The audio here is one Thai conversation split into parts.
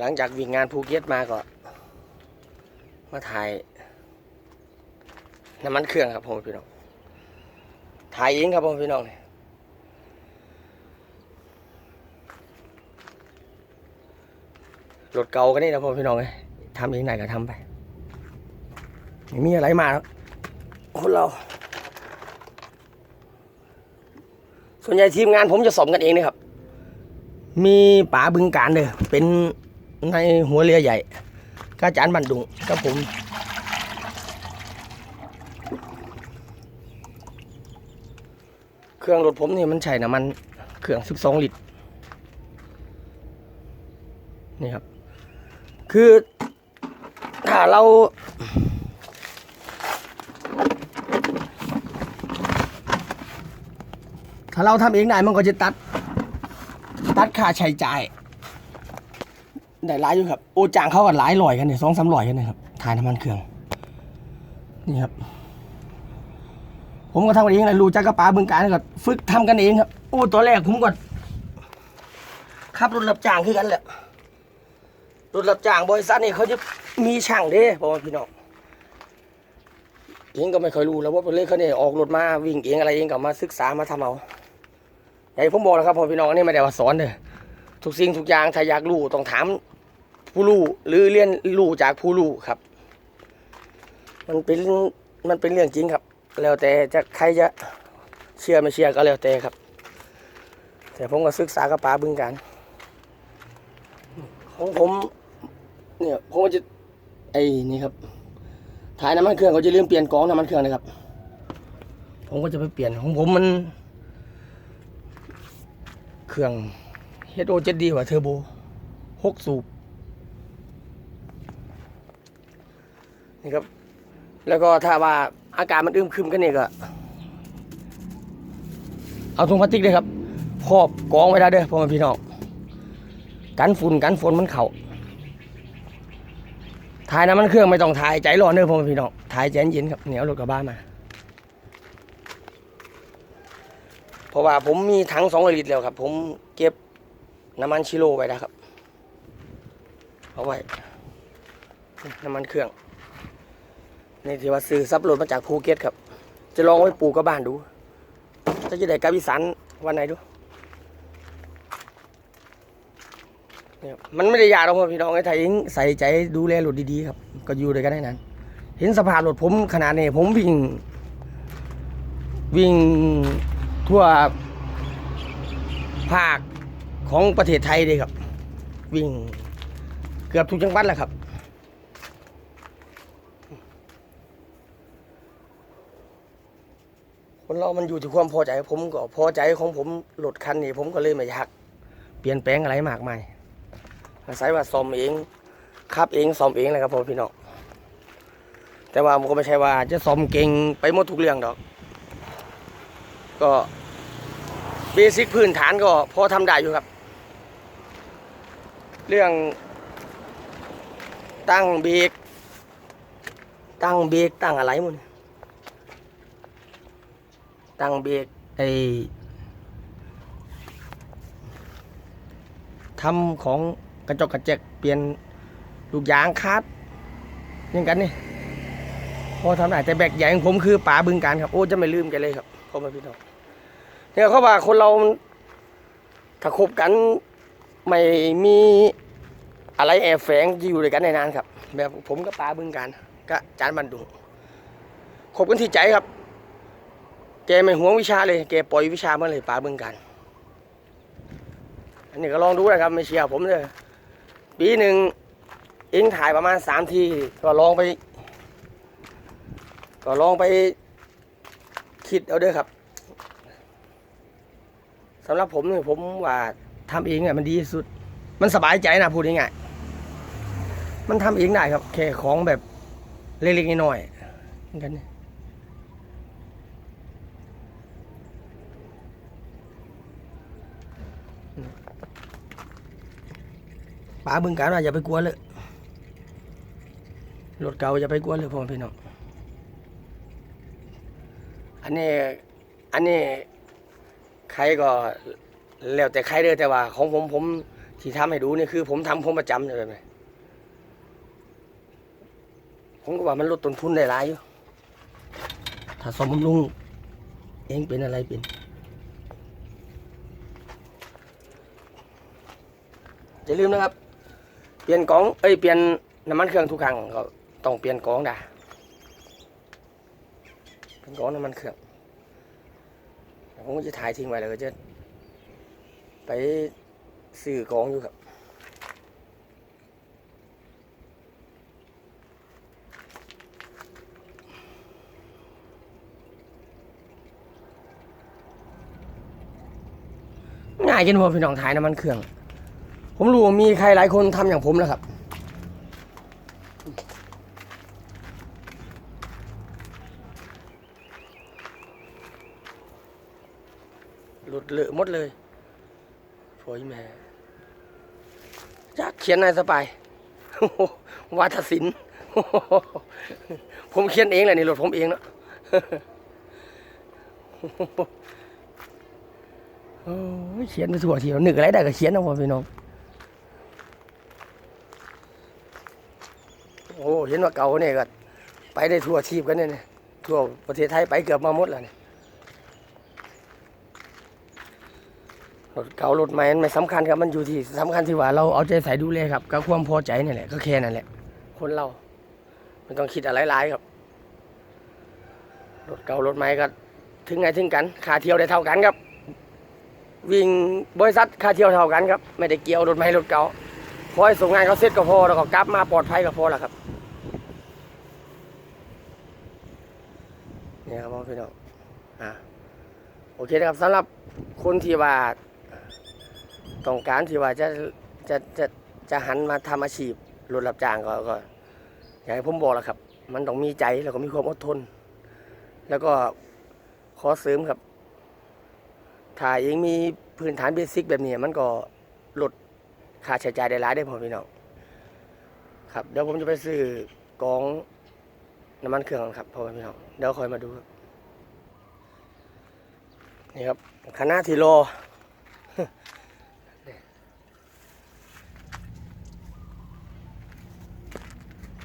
หลังจากวิ่งงานภูเก็ตมาก็ มาถ่ายน้ำมันเครื่องครับผมพี่น้อง ถ่ายเองครับผมพี่น้องเนี่ยรถเก่ากันนี่นะผมพี่น้องเลยทำเองไหนก็ทำไปไม่มีอะไรมาแล้วคนเรา ส่วนใหญ่ทีมงานผมจะสมกันเองนะครับ มีป๋าบึงการเด้อเป็นในหัวเรือใหญ่ก็อาจารย์บันดุงก็ผมเครื่องรถผมนี่มันใช้น้ำมันเครื่อง 12 ลิตรนี่ครับ คือถ้าเราถ้าเราทำเองได้มันก็จะตัด ตัดค่าใช้จ่ายได้หลายอยู่ครับ โอจางเขากันหลายลอยกันเนี่ยสองสามลอยกันเนะครับถ่ายน้ำมันเครื่อง นี่ครับ ผมก็ทำกันเองเลยรู้จักกระป๋าบึงการก็ฝึกทำกันเองครับ โอ้ตัวแรกผมก็ขับรถรับจ้างคือกันแหละรถรับจ้างบริษัทนี่เขาจะมีช่างเด้บอกว่าพี่น้องเองก็ไม่เคยรู้แล้วว่าเป็นเลขเขาเนี่ยออกรถมาวิ่งเองอะไรเองก็มาศึกษามาทำเอา อย่างที่ผมบอกนะครับพ่อพี่น้องนี่ไม่ได้ว่าสอนเด้อทุกสิ่งทุกอย่างถ้าอยากรู้ต้องถามผู้รู้หรือเรียนรู้จากผู้รู้ครับ มันเป็นมันเป็นเรื่องจริงครับ แล้วแต่จะใครจะเชื่อไม่เชื่อก็แล้วแต่ครับ แต่ผมก็ศึกษากับป๋าบึงกันของผมเนี่ยผมจะไอ้นี่ครับถ่ายน้ำมันเครื่องเขาจะลืมเปลี่ยนกรองน้ำมันเครื่องนะครับ ผมก็จะไปเปลี่ยนของผมมัน เครื่อง HO 7D กว่าเทอร์โบหกสูบนี่ครับ แล้วก็ถ้าว่าอากาศมันอึมครึมกันนี่ก็ เอาถุงพลาสติกเลยครับครอบกองไว้ได้เด้อพ่อแม่พี่น้องกันฝุ่นกันฝนมันเข่าถ่ายน้ำมันเครื่องไม่ต้องถ่ายใจร้อนเด้อพ่อแม่พี่น้องถ่ายใจเย็นๆครับเหนียวรถกระบะมา เพ ราะว่าผมมีถังสองลิตรแล้วครับ ผมเก็บน้ำมันชิโร่ไว้นะครับ เอาไว้ น้ำมันเครื่องนี่ที่ว่าซื้อซับรถมาจากภูเก็ตครับ จะลองเอาไปปลูกกับบ้านดูจะจะได้กับอีสานวันไหนดูเนี่ยมันไม่ได้ยากหรอกพี่น้องไอ้ไทยเองใส่ใจดูแลรถดีๆครับ ก็อยู่ด้วยกันได้นานเห็นสภาพรถผมขนาดนี้ผมวิ่ง วิ่ง ทั่วภาคของประเทศไทยเลยครับ วิ่งเกือบทุกจังหวัดแหละครับ คนเรามันอยู่ที่ความพอใจ ผมก็พอใจของผมรถคันนี้ผมก็เลยไม่อยากเปลี่ยนแปลงอะไรมากมายอาศัยว่าซ่อมเองขับเองซ่อมเองนะครับพ่อพี่น้องแต่ว่ามันก็ไม่ใช่ว่าจะซ่อมเก่งไปหมดทุกเรื่องดอก ก็เบสิกพื้นฐานก็พอทำได้อยู่ครับ เรื่องตั้งเบรกตั้งเบรกตั้งอะไรหมันตั้งเบรกไอทำของกระจกกระเจกเปลี่ยนลูกยางคาดยังกันนี่พอทำได้แต่แบกใหญ่ของผมคือป๋าบึงการครับ โอ้จะไม่ลืมกันเลยครับพ่อแม่พี่น้อง เนี่ยเขาว่าคนเราถ้าคบกันไม่มีอะไรแอบแฝงจะอยู่ด้วยกันในนานครับ แบบผมกับป๋าบึงการก็จานบันดุงคบกันที่ใจครับ แกไม่หวงวิชาเลย แกปล่อยวิชามาเลยป่าบิ่งกันอันนี้ก็ลองดูนะครับ ไม่เชื่อผมเลยปีหนึ่งเองถ่ายประมาณสามที ก็ลองไป ก็ลองไปคิดเอาด้อครับ สำหรับผมเนี่ยผมว่าทำเองเนี่ยมันดีที่สุด มันสบายใจนะพูดง่ายๆมันทำเองได้ครับ แค่ของแบบเล็กๆน้อยๆเหมือนกันเนี่ยป๋าบึงการว่าอย่าไปกลัวเลยรถเก่าอย่าไปกลัวเลยพ่อแม่พี่น้องอันนี้ อันนี้ ครก็แล้วแต่ใครเด้อแต่ว่า ของผมผมที่ทำให้ดูนี่คือ ผมทำผมประจำเลยไหมผมก็ว่ามันลดต้นทุนได้หลายอยู่ถ้าสมบำรุงเองเป็นอะไรเป็นอย่าลืมนะครับ เปลี่ยนกล่องเอ้ยเปลี่ยนน้ำมันเครื่องทุกครั้งก็ต้องเปลี่ยนกล่องด่าเป็นกล่องน้ำมันเครื่อง ผมก็จะถ่ายทิ้งไว้แล้วก็จะ ไปซื้อกองอยู่ครับง่ายจนพอพี่น้องถ่ายน้ำมันเครื่อง ผมรู้ว่ามีใครหลายคนทำอย่างผมแล้วครับ หลุดเลอะหมดเลยโอยแม่จักเขียนนายสบายโอ้โหวาทศิลป์ผมเขียนเองแหละนี่รถผมเองเนาะเขียนไปทั่วทีนึกอะไรได้ก็เขียนนะพ่อพี่น้อง โอ้ เห็นว่าเก่าเนี่ยก็ไปได้ทั่วทีบกันเนี่ยทั่วประเทศไทยไปเกือบมาหมดแล้วเนี่ย รถเก่ารถใหม่มันไม่สำคัญครับมันอยู่ที่สำคัญที่ว่าเราเอาใจใส่ดูแลครับกับความพอใจนี่แหละก็แค่นั้นแหละ คนเราไม่ต้องคิดอะไรหลายครับรถเก่ารถใหม่ก็ถึงไงถึงกันค่าเที่ยวได้เท่ากันครับ วิ่งบริษัทค่าเที่ยวเท่ากันครับไม่ได้เกี่ยวรถใหม่รถเก่าพอให้ส่งงานเขาเสร็จก็พอแล้วก็กลับมาปลอดภัยก็พอแล้วครับเนี่ยครับพี่น้องอ่าโอเคนะครับสำหรับคนที่ว่า ต้องการที่ว่าจะจะจะจะหันมาทำอาชีพรถรับจ้างก็ก็อย่างที่ผมบอกแล้วครับ มันต้องมีใจแล้วก็มีความอดทน แล้วก็ขอเสริมครับถ้าเองมีพื้นฐานเบสิกแบบนี้มันก็ลดค่าใช้จ่ายได้หลายได้พอพี่น้องครับเดี๋ยวผมจะไปซื้อกองน้ำมันเครื่องครับพ่อพี่น้องเดี๋ยวคอยมาดูครับนี่ครับคณะที่รอ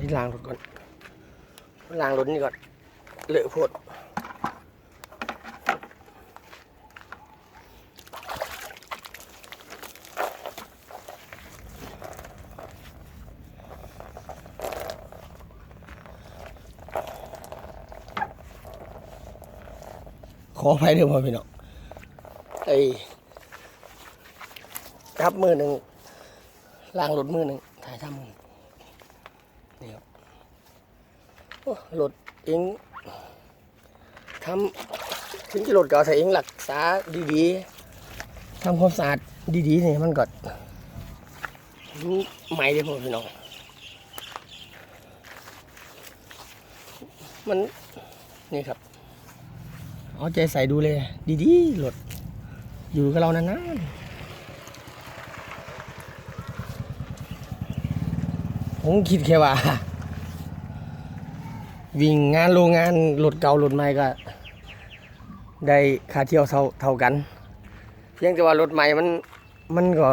นี่ล้างรถก่อนล้างรถนี่ก่อนเลอะโพดขออภัยเด้อพ่อพี่น้องไอ้รับมือหนึ่งล้างรถมือหนึ่งถ่ายทำมือ นี่ครับโอ้รถเองทำถึงจะรถเก่าแต่เองรักษาดีๆทำความสะอาดดีๆนี่มันก็ดูใหม่เลยพ่อพี่น้องมันนี่ครับ เอาใจใส่ดูเลย ดีๆรถอยู่กับเรานานๆ ผมคิดแค่ว่า วิ่งงานโรงงานรถเก่ารถใหม่ก็ ได้ค่าเที่ยวเท่าเท่ากัน เพียงแต่ว่ารถใหม่มันมันก็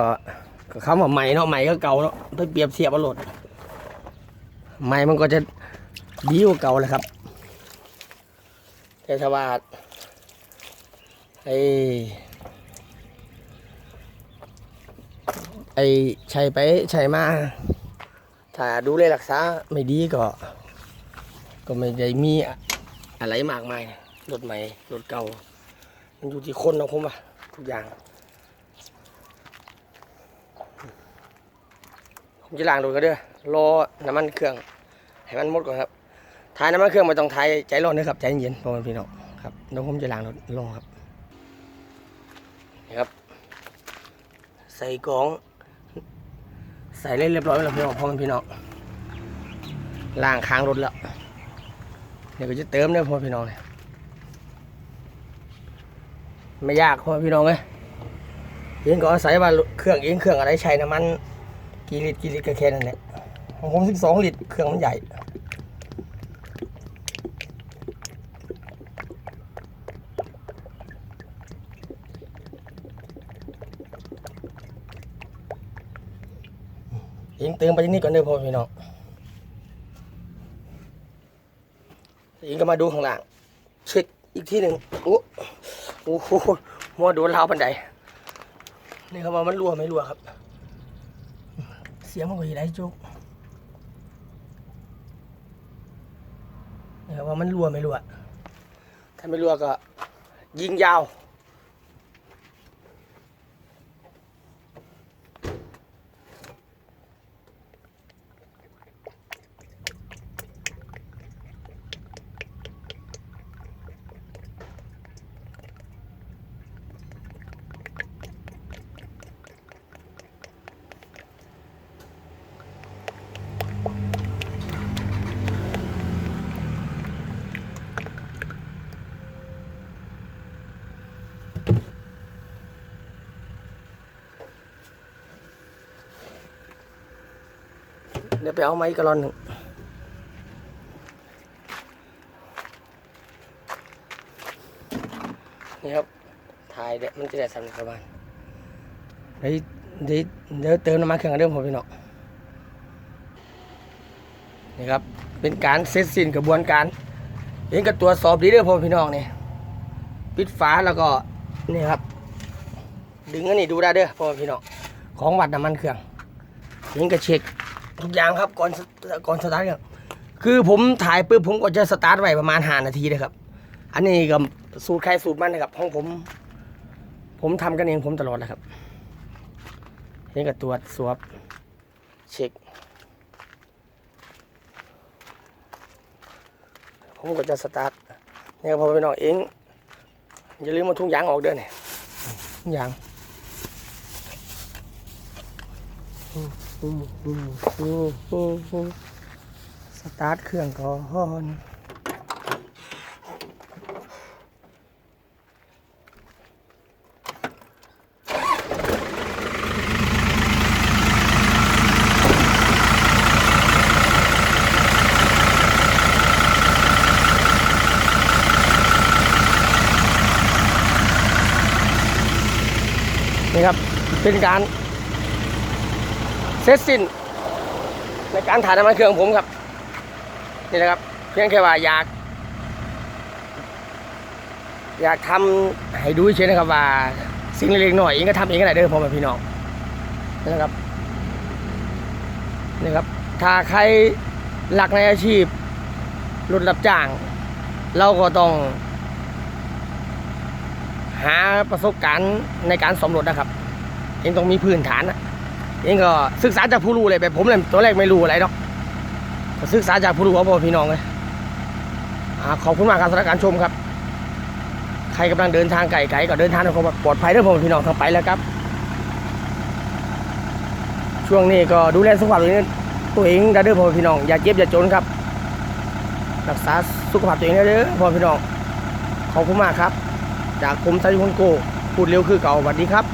คำว่าใหม่เนาะใหม่ก็เก่าเนาะไปเปรียบเทียบกับรถใหม่มันก็จะดีกว่าเก่าแหละครับ แต่ถ้าว่าไอ้ไอ้ใช้ไปใช้มา ถ้าดูแลรักษาไม่ดีก็ ก็ไม่ได้มีอะไรมากมายรถใหม่รถเก่า มันอยู่ที่คนเนาะผมว่าทุกอย่าง ผมจะล้างรถก็เด้อรอน้ำมันเครื่องให้มันหมดก่อนครับทายน้ำมันเครื่องไม่ต้องทายใจร้อนนะครับใจเย็นเพราะมันพี่น้องครับเดี๋ยวผมจะล้างรถรอครับนี่ครับ ใส่กรอง ใส่เล่นเรียบร้อยแล้วพี่น้องพ่อแพี่น้องล่างค้างรถแล้วเดี๋ยวก็จะเติมเนี่ยพ่อพี่น้องเลยไม่ยากพ่อพี่น้องเลยเองก็อาศัยว่าเครื่องเองเครื่องอะไรใช้น้ำมันกี่ลิตรกี่ลิตรก็แค่นั้นแหละของผมสิบสองลิตรเครื่องมันใหญ่ เติมไปที่นี่ก่อนเด้อพ่อพี่น้องเองก็มาดูข้างล่าง เช็คอีกที่หนึ่งโอ้โอ้โหมัวโดนราวบันไดนี่ครับว่ามันรั่วไม่รั่วครับ เสียงมันก็ยู่ได้จุกนี่ครับว่ามันรั่วไม่รั่วถ้าไม่รั่วก็ ยิงยาว เดี๋ยวไปเอาไม้กระลอนหนึ่งนี่ครับถ่ายเด็มันจะได้สำเร็จประมาณเดี๋ยวเดี๋ยวเดี๋ยวเติมน้ำมันเครื่องกันเดิมผมพี่น้องนี่ครับเป็นการเสร็จสิ้นกระบวนการเองก็ตรวจสอบดีเด้อพ่อพี่น้องนี่ปิดฝาแล้วก็นี่ครับ ดึงอันนี้ดูได้เด้อพ่อพี่น้องของวัดน้ำมันเครื่องเองก็เช็ค ทุกอย่างครับก่อนก่อนสตาร์ทครับคือผมถ่ายปุ๊บผมก็จะสตาร์ทไว้ประมาณห้านาทีนะครับ อันนี้ก็สูตรใครสูตรมันนะครับของผม ผมทำกันเองผมตลอดนะครับนี่ก็ตรวจสวบเช็คผมก็จะสตาร์ทนี่ครับพอไปนอนเองอย่าลืมมาทุ่งยางออกเด้อเนี่ยทุ่งยางอื สตาร์ทเครื่องก่อนนี่ครับเป็นการ เสร็จสิ้นในการถ่ายน้ำมันเครื่องผมครับ นี่นะครับ เพียงแค่ว่าอยาก อยากทำให้ดูเฉยนะครับว่า สิ่งเล็กๆหน่อยเองก็ทำเองก็ได้เด้อพ่อแม่พี่น้องนี่นะครับนี่ครับ ถ้าใครหลักในอาชีพรถรับจ้าง เราก็ต้อง หาประสบการณ์ในการสมรถนะครับเองต้องมีพื้นฐานนะ เองก็ศึกษาจากผู้รู้เลยแบบผมเลยตัวแรกไม่รู้อะไรหรอกศึกษาจากผู้รู้ของพ่อพี่น้องเลยอขอบคุณมากครับสำหรับการชมครับ ใครกำลังเดินทางไกลๆก็เดินทางด้วยความปลอดภัยด้อพ่อพี่น้องทางไปแล้วครับ ช่วงนี้ก็ดูแลสุขภาพตัวเองได้เด้อพ่อพี่น้องอย่าเจ็บอย่าจนครับ รักษาสุขภาพตัวเองได้เด้อพ่อพี่น้องขอบคุณมากครับ จากผมไซยุนโกพูดเร็วคือเก่าสวัสดีครับ